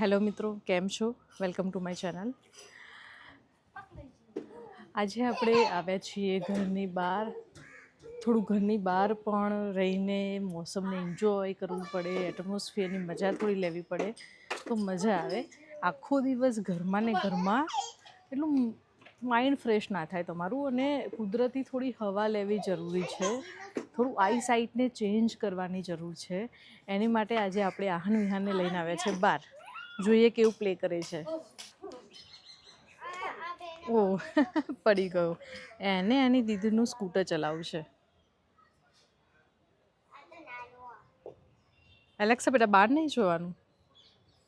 Hello મિત્રો, કેમ છો? વેલકમ ટુ માય ચેનલ આજે આપણે આવ્યા છીએ ઘરની બહાર. થોડું ઘરની બહાર પણ રહીને મોસમને એન્જોય કરવું પડે એટમોસ્ફિયરની મજા થોડી લેવી પડે, તો મજા આવે. આખો દિવસ ઘરમાં ને ઘરમાં એટલું માઇન્ડ ફ્રેશ ના થાય તમારું અને કુદરતી થોડી હવા લેવી જરૂરી છે. થોડું આઈ સાઇટને ચેન્જ કરવાની જરૂર છે. એની માટે આજે આપણે આહન વિહાનને લઈને આવ્યા છે બહાર. જોઈએ કેવું પ્લે કરે છે. ઓ પડી ગયો. એને એની દીદીનું સ્કૂટર ચલાવવું છે એલેક્સા બેટા, બહાર નહીં જોવાનું.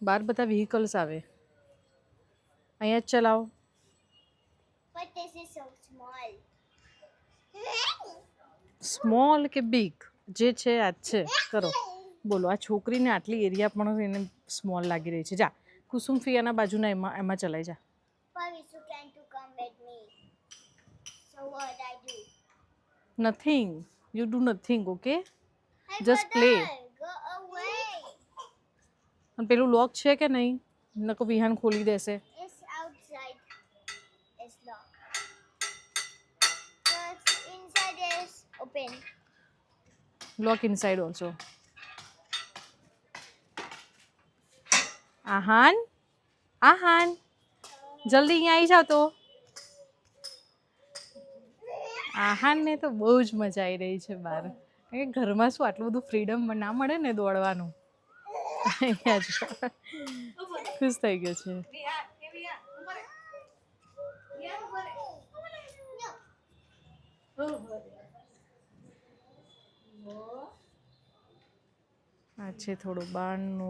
બહાર બધા વ્હીકલ્સ આવે. અહીંયા જ ચલાવો. સ્મોલ કે બિગ જે છે આ જ છે. કરો. બોલો આ છોકરીને આટલી એરિયા પણ એને સ્મોલ લાગી રહી છે. જા કુસુમ ફિયાના બાજુના એમાં એમાં ચલાઈ જા. Nothing you do nothing okay just play પેલું લોક છે કે નહીં? નકો વિહાન ખોલી દેશે. Lock inside also Aahan Aahan. જલ્દી અહીંયા આવી જાવ તો. આહાનને તો બહુ જ મજા આવી રહી છે બહાર ઘરમાં શું આટલું બધું ફ્રીડમ ના મળે ને દોડવાનું? ખુશ થઈ ગયો છે. આ છે થોડો બહારનો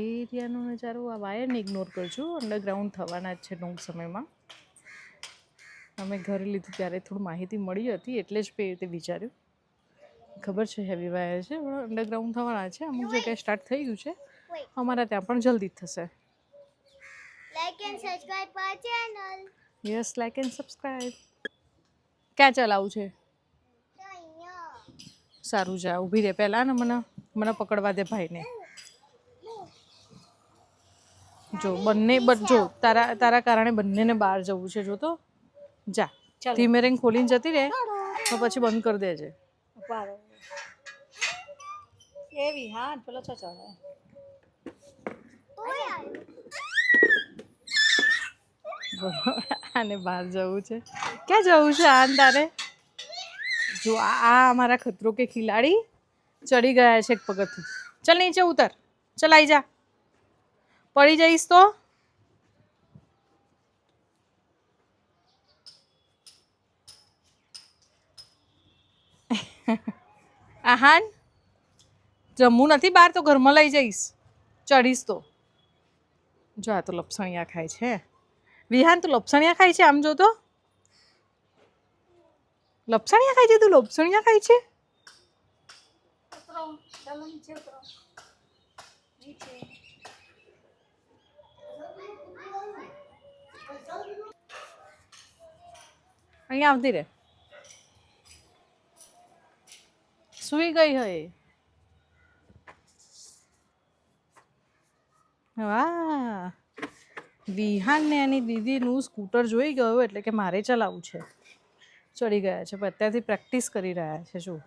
એરિયાનો નજારો. આ વાયરને ઇગ્નોર કરજો. અંડરગ્રાઉન્ડ થવાના જ છે ટૂંક સમયમાં. અમે ઘરે લીધું ત્યારે થોડી માહિતી મળી હતી એટલે જ એ રીતે વિચાર્યું. ખબર છે હેવી વાયર છે પણ અંડરગ્રાઉન્ડ થવાના છે. અમુક જગ્યાએ સ્ટાર્ટ થઈ ગયું છે. અમારા ત્યાં પણ જલ્દી જ થશે. લાઈક એન્ડ સબસ્ક્રાઇબ પર channel yes like and subscribe ક્યાં ચલાવું છે? સારું જા ઊભી રહે પહેલાં ને મને. મને પકડવા દે ભાઈને. જો બંને જો તારા તારા કારણે બંનેને બહાર જવું છે. જો તો જા. ધીમે રેંગ ખોલીને જતી રહે તો પછી બંધ કરી દેજે. એવી હા પેલો છો ચડે. આને બહાર જવું છે. ક્યાં જવું છે આન તારે? જો આ આ અમારા ખતરો કે ખિલાડી ચડી ગયા છે એક પગથિયું. ચલ નીચે ઉતર. ચલ આવી જા. પડી જઈશ તો. આહાન. જમવું નથી, બહાર તો ઘરમાં લઈ જઈશ. ચડીશ તો. જો આ તો લપસણિયા ખાય છે. વિહાન તો લપસણિયા ખાય છે, આમ જો તો. લપસણિયા ખાય છે તું લપસણિયા ખાય છે? ઉતરો ચાલો નીચે અહીંયા આવતી રે. સુઈ ગઈ હોય વાહ. વિહાન ને એની દીદીનું સ્કૂટર જોઈ ગયો એટલે કે મારે ચલાવવું છે. ચડી ગયા છે, પણ અત્યારથી પ્રેક્ટિસ કરી રહ્યા છે શું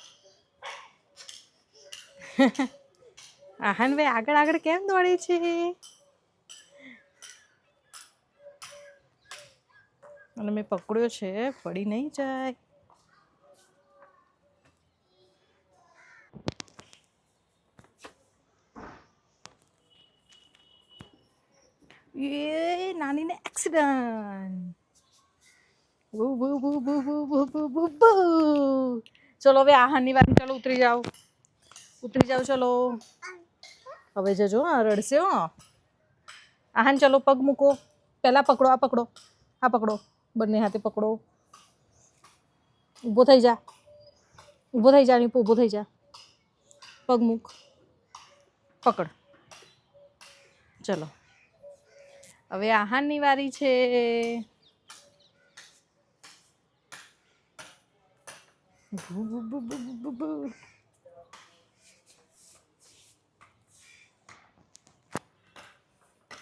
આહાન ભાઈ આગળ આગળ કેમ દોડે છે? અને મેં પકડ્યો છે, પડી નહીં જાય. એ નાનીને એક્સિડન્ટ બુ બુ બુ બુ બુ બુ બુ બુ. બુ ચલો હવે આહાની વાત ચાલો ઉતરી જાઓ. ઉતરી જાઓ, ચલો. હવે જજો, હા, રડશે, હો. આહાન ચલો, પગ મૂકો. પહેલાં પકડો, આ પકડો આ પકડો. બંને હાથે પકડો. ઊભો થઈ જા. ઊભો થઈ જા ઊભો થઈ જા. પગ મૂક. પકડ. ચલો. હવે આહાનની વારી છે. બુ બુ બુ બુ બુ ભૂ.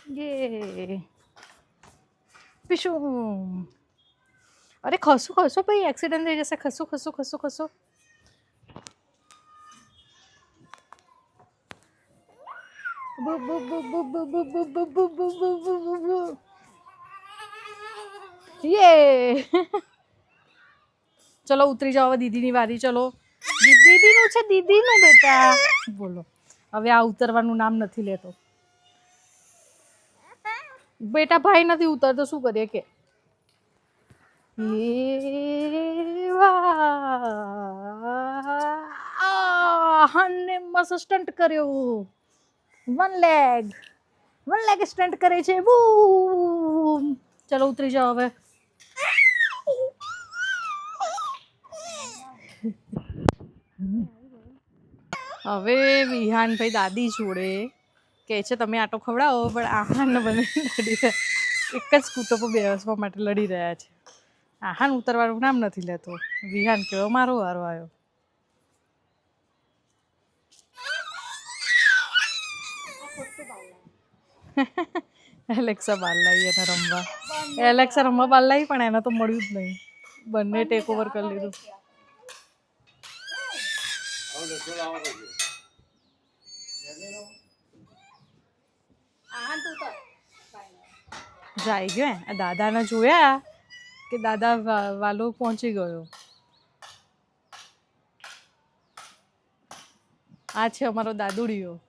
ये पिशू अरे खसू खसो भाई एक्सीडेंट થઈ જશે ખસો ખસો ખસો ખસો યે ચલો ઉતરી જાઓ દીદીની વારી ચલો દીદીનું છે દીદીનું બેટા બોલો હવે આ ઉતરવાનું નામ નથી લેતો બેટા ભાઈ નથી ઉતરતો શું કરીએ કે? મસ્ત સ્ટન્ટ કર્યો. One leg one leg stunt કરે છે. બૂમ. ચલો ઉતરી જાઓ હવે. હવે વિહાન ભાઈ દાદી જોડે કહે છે તમે આટો ખવડાવો પણ આહારને બને. લડી રહ્યા એક જ કુટુંબ પર વર્ષમાં માટે લડી રહ્યા છે. આહાન ઉતરવાનું નામ નથી લેતો. વિહાન કેવો મારો વારો આવ્યો. એલેક્સા બાલ લાવી એને રમવા. એલેક્સા રમવા બાલ લાવી પણ એને તો મળ્યું જ નહીં. બંને ટેક ઓવર કરી લીધું તો જાય ગયો. આ દાદાને જોયા કે દાદા વાલો પહોંચી ગયો. આ છે અમારો દાદુડિયો.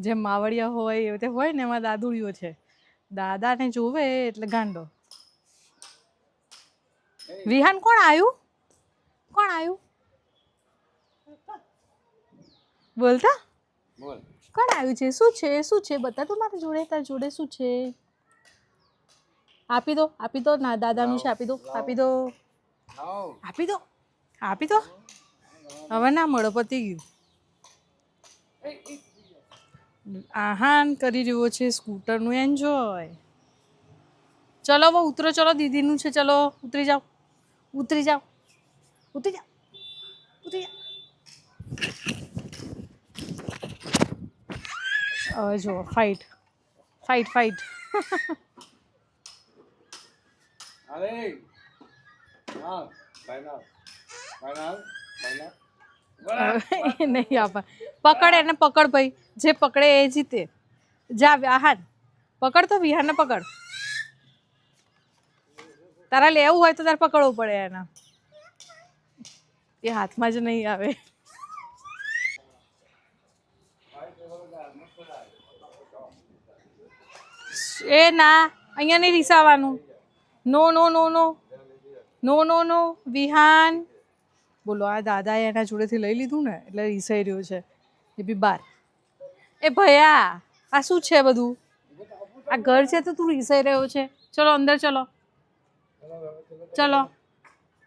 જેમ માવડિયા હોય એ રીતે હોય ને એમાં દાદુડિયો છે. દાદાને જોવે એટલે ગાંડો. વિહાન કોણ આવ્યું કોણ આવ્યું બોલતા? બોલ. કોણ આવ્યું છે? શું છે? શું છે? બધા તો મારા જોડે તારા જોડે શું છે? આપી દો આપી દો ના દાદાનું છે આપી દો આપી દો. આપી દો આપી દો. હવે ના મળો પતી ગયું. આહાન કરી રહ્યો છે સ્કૂટરનું એન્જોય ચલો હવે ઉતરો ચલો દીદીનું છે ચલો ઉતરી જાઓ ઉતરી જાઓ ઉતરી જાઓ ઉતરી જાઓ હવે જુઓ ફાઇટ ફાઇટ ફાઇટ નહીં આપા પકડ એને પકડ ભાઈ. જે પકડે એ જીતે. જા વિહાન પકડ તો વિહારને પકડ. તારા લેવું હોય તો તારે પકડવું પડે એના. એ હાથમાં જ નહીં આવે. એ ના, અહીંયા નહીં રિસાવાનું. નો નો નો નો. નો નો નો. વિહાન. બોલો, આ દાદાએ એના જોડેથી લઈ લીધું ને, એટલે રિસાઈ રહ્યો છે. એ બી બાર. એ ભયા, આ શું છે બધું? આ ઘર છે તો તું રીસાઈ રહ્યો છે. ચલો, અંદર ચલો. ચલો.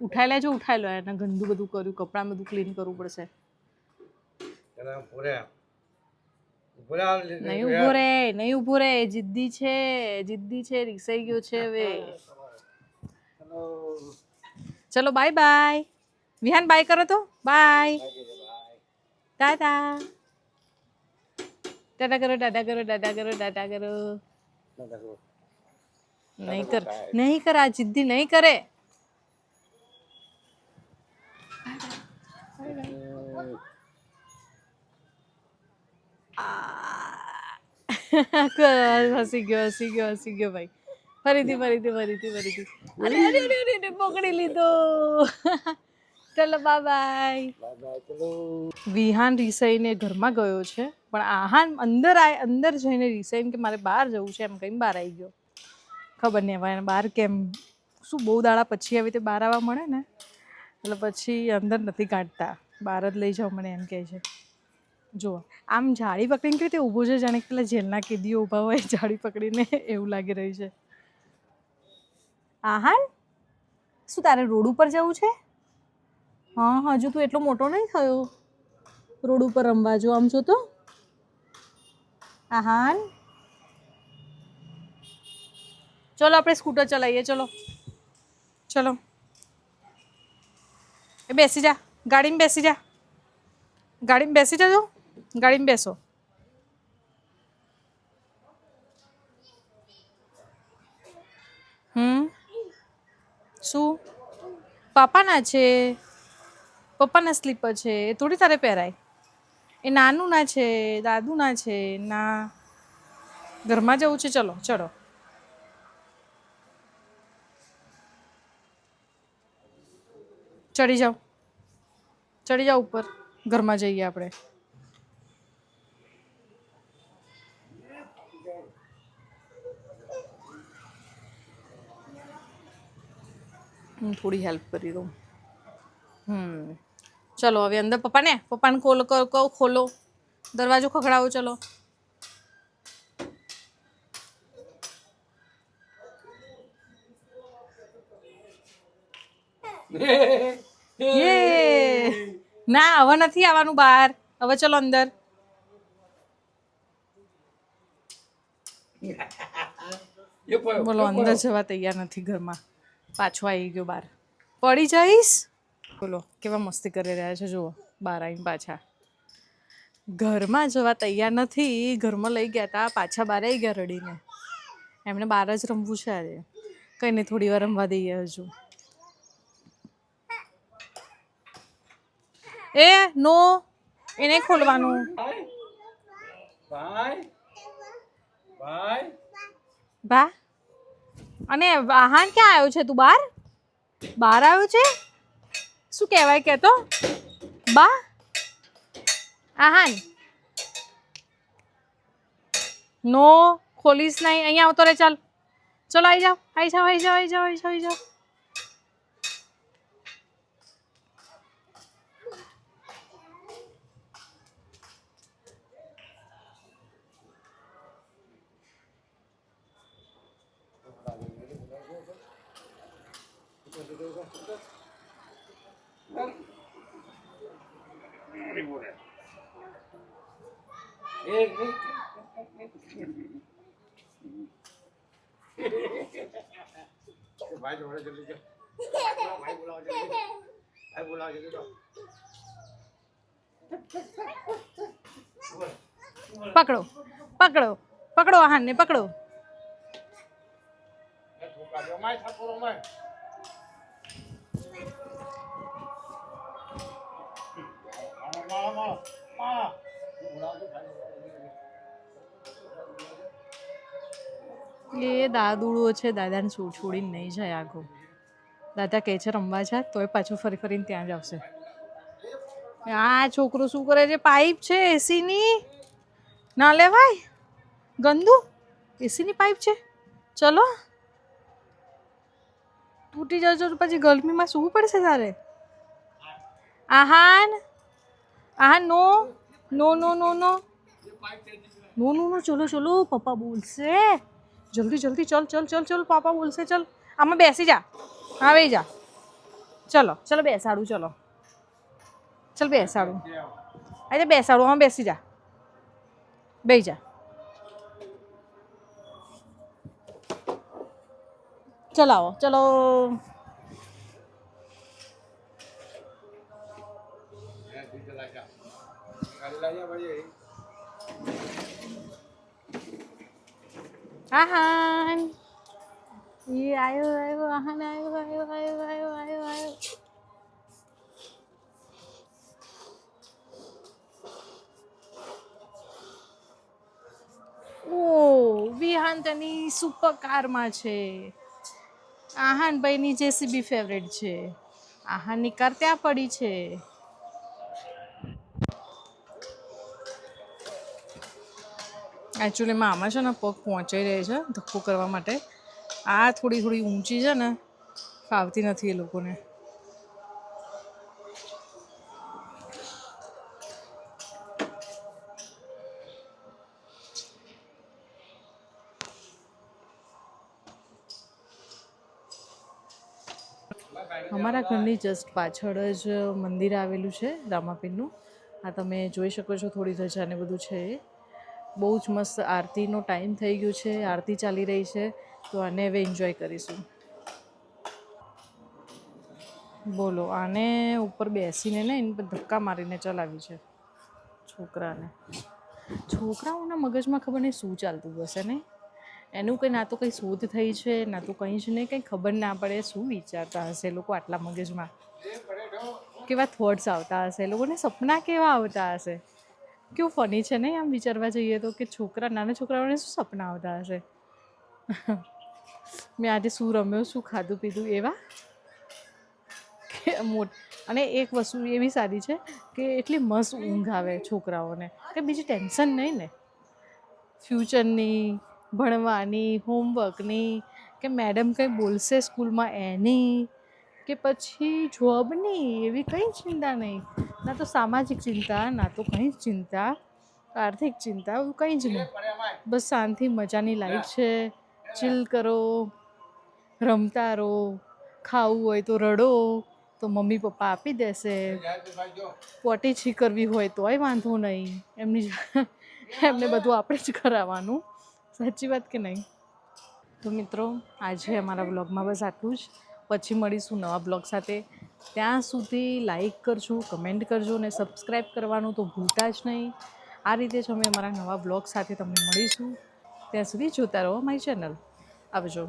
ઉઠાઈ લેજો, ઉઠાઈ લો. એને ગંદુ બધું કર્યું, કપડાં બધું ક્લીન કરવું પડશે. પૂરા નહીં ઊભો રે નહીં ઊભો રે જિદ્દી છે જિદ્દી છે રીસાઈ ગયો છે હવે. ચલો બાય બાય વિહાન બાય કરો તો. બાય ટાટા. ટાટા કરો ટાટા કરો ટાટા કરો ટાટા કરો. નહીં કર નહીં કર આ જિદ્દી નહીં કરે. હસી ગયો હસી ગયો હસી ગયો ભાઈ. ફરીથી ફરીથી ફરીથી ફરીથી. અરે અરે અરે અરે પકડી લીધો. ચલો બાય બાય વિહાન રીસાઈને ઘરમાં ગયો છે પણ આહાન અંદર આ અંદર જઈને રીસાઈને કે મારે બહાર જવું છે એમ કહીને બહાર આવી ગયો. ખબર નહીં હવે બહાર કેમ શું બહુ દાડા પછી આવી રીતે બહાર આવવા મળે ને? એટલે પછી અંદર નથી કાઢતા. બહાર જ લઈ જાઓ મને એમ કહે છે. જુઓ આમ જાળી પકડીને કઈ રીતે ઊભો છે? જાણે પેલા જેલના કેદીઓ ઊભા હોય જાળી પકડીને એવું લાગી રહ્યું છે. આહાન, શું તારે રોડ ઉપર જવું છે? હા હજુ તું એટલો મોટો નહીં થયો. રોડ ઉપર રમવા જો, આમ જો તો. આહાન. ચલો, આપણે સ્કૂટર ચલાવીએ, ચલો. ચલો. એ બેસી જા. ગાડીમાં બેસી જા. ગાડીમાં બેસી જાજો ગાડીમાં બેસો હમ શું પાપાના છે પપ્પાના સ્લીપર છે એ થોડી તારે પહેરાય એ નાનું ના છે દાદુ ના છે ના ઘરમાં જવું છે ચલો ચલો ચડી જાઓ ચડી જાઓ ઉપર ઘરમાં જઈએ આપણે હું થોડી હેલ્પ કરી દઉં. હમ. ચલો હવે અંદર પપ્પાને? પપ્પાને ખોલો કહો ખોલો. દરવાજો ખખડાવો ચલો. ના હવે નથી આવવાનું બહાર. હવે ચલો અંદર. બોલો અંદર જવા તૈયાર નથી ઘરમાં. પાછો આવી ગયો બહાર પડી જઈશ? બોલો કેવા મસ્તી કરી રહ્યા છે? જુઓ બહાર આવીને પાછા. ઘરમાં જવા તૈયાર નથી. ઘરમાં લઈ ગયા તા પાછા બહાર આવી ગયા રડીને. એમને બહાર જ રમવું છે આજે. કંઈ નહીં થોડી વાર રમવા દઈએ હજુ. એ નો એને ખોલવાનું. ભાઈ ભાઈ. બા? અને વાહન ક્યાં આવ્યો છે તું બહાર? બહાર આવ્યો છે? શું કહેવાય કહેતો? બા? આહાન. નો, ખોલીશ નહીં. અહીંયા આવતો રે ચાલ. ચલો આવી જાઓ. આવી જાઓ આવી જાઓ આવી જાઓ આવી જાઓ આવી જાઓ. ભાઈ જોડે જલ્દી જાઓ ભાઈ બોલાવો જલ્દી. ભાઈ બોલાવો જલ્દી જાઓ પકડો પકડો પકડો આહાનને પકડો. એ ઠોકા દો એ દાદુડો છે, દાદાને છોડ છોડીને નહીં જાય આગો દાદા કહે છે, રમવા જા, તોય પાછું ફરી ફરીને ત્યાં જ આવશે. આ છોકરો શું કરે છે? પાઇપ છે, એસીની. ના લેવાય? ગંદુ? એસીની પાઇપ છે? ચલો. તૂટી જજો પછી ગરમીમાં સૂવું પડશે તારે. આહાન. આહાન, નો. નો નો નો નો. નો નો નો. ચલો ચલો, પપ્પા બોલશે. જલ્દી જલ્દી ચલ ચલ ચલ ચલ, પાપા બોલશે, ચલ. આમાં બેસી જા. હા બે જા. ચલો ચલો, બેસાડું, ચલો. ચલ, બેસાડું. આજે બેસાડું આમાં બેસી જા. બેસી જા. ચલાવો ચલો. લાગ્યા. ભાઈ આહાન એ આવ્યો આવ્યો આહાન આવ્યો આવ્યો આવ્યો આવ્યો આવ્યો આવ્યો. ઓ વિહાન તેની સુપર કારમાં છે. આહાન ભાઈની જેસીબી ફેવરેટ છે. આહાનની કાર ત્યાં પડી છે. એકચ્યુઅલીમાં આમાં છે ને પગ પહોંચાઈ રહે છે ધક્કો કરવા માટે. આ થોડી થોડી ઊંચી છે ને, ફાવતી નથી એ લોકોને. અમારા ઘરની જસ્ટ પાછળ જ મંદિર આવેલું છે, રામાપીરનું. આ તમે જોઈ શકો છો થોડી ધજા ને બધું છે એ. બહુ જ મસ્ત આરતીનો ટાઈમ થઈ ગયો છે, આરતી ચાલી રહી છે, તો આને હવે એન્જોય કરીશું. બોલો, આને ઉપર બેસીને ને એની ધક્કા મારીને ચલાવી છે છોકરાને. છોકરાઓના મગજમાં ખબર નહીં શું ચાલતું હશે ને? એનું કંઈ ના તો કંઈ શોધ થઈ છે, ના તો કંઈ જ નહીં, કંઈ ખબર ના પડે શું વિચારતા હશે લોકો આટલા મગજમાં. કેવા થોટ્સ આવતા હશે લોકોને સપના કેવા આવતા હશે? કેવું ફની છે ને આમ વિચારવા જઈએ તો કે છોકરા, નાના છોકરાઓને શું સપના આવતા હશે? મેં આજે શું રમ્યો, શું ખાધું, પીધું, એવા? કે અને એક વસ્તુ એવી સારી છે કે એટલી મસ્ત ઊંઘ આવે છોકરાઓને. કે બીજી ટેન્શન નહીં ને. ફ્યુચરની, ભણવાની, હોમવર્કની, કે મેડમ કંઈ બોલશે સ્કૂલમાં એની, કે પછી જોબની, એવી કંઈ ચિંતા નહીં. ના તો સામાજિક ચિંતા, ના તો કંઈ જ ચિંતા, આર્થિક ચિંતા, એવું કંઈ જ નહીં. બસ શાંતિ, મજાની લાઈફ છે. ચિલ કરો, રમતા રહો, ખાવું હોય તો રડો, તો મમ્મી પપ્પા આપી દેશે. પોટી છી કરવી હોય તોય વાંધો નહીં. એમની એમને બધું આપણે જ કરાવવાનું. સાચી વાત કે નહીં? તો મિત્રો, આજે અમારા બ્લોગમાં બસ આટલું જ. પછી મળીશું નવા બ્લોગ સાથે. ત્યાં સુધી લાઈક કરજો કમેન્ટ કરજો અને સબસ્ક્રાઈબ કરવાનું તો ભૂલતા જ નહીં. આ રીતે જ અમે અમારા નવા બ્લોગ સાથે તમને મળીશું. ત્યાં સુધી જોતા રહો મારી ચેનલ આવજો.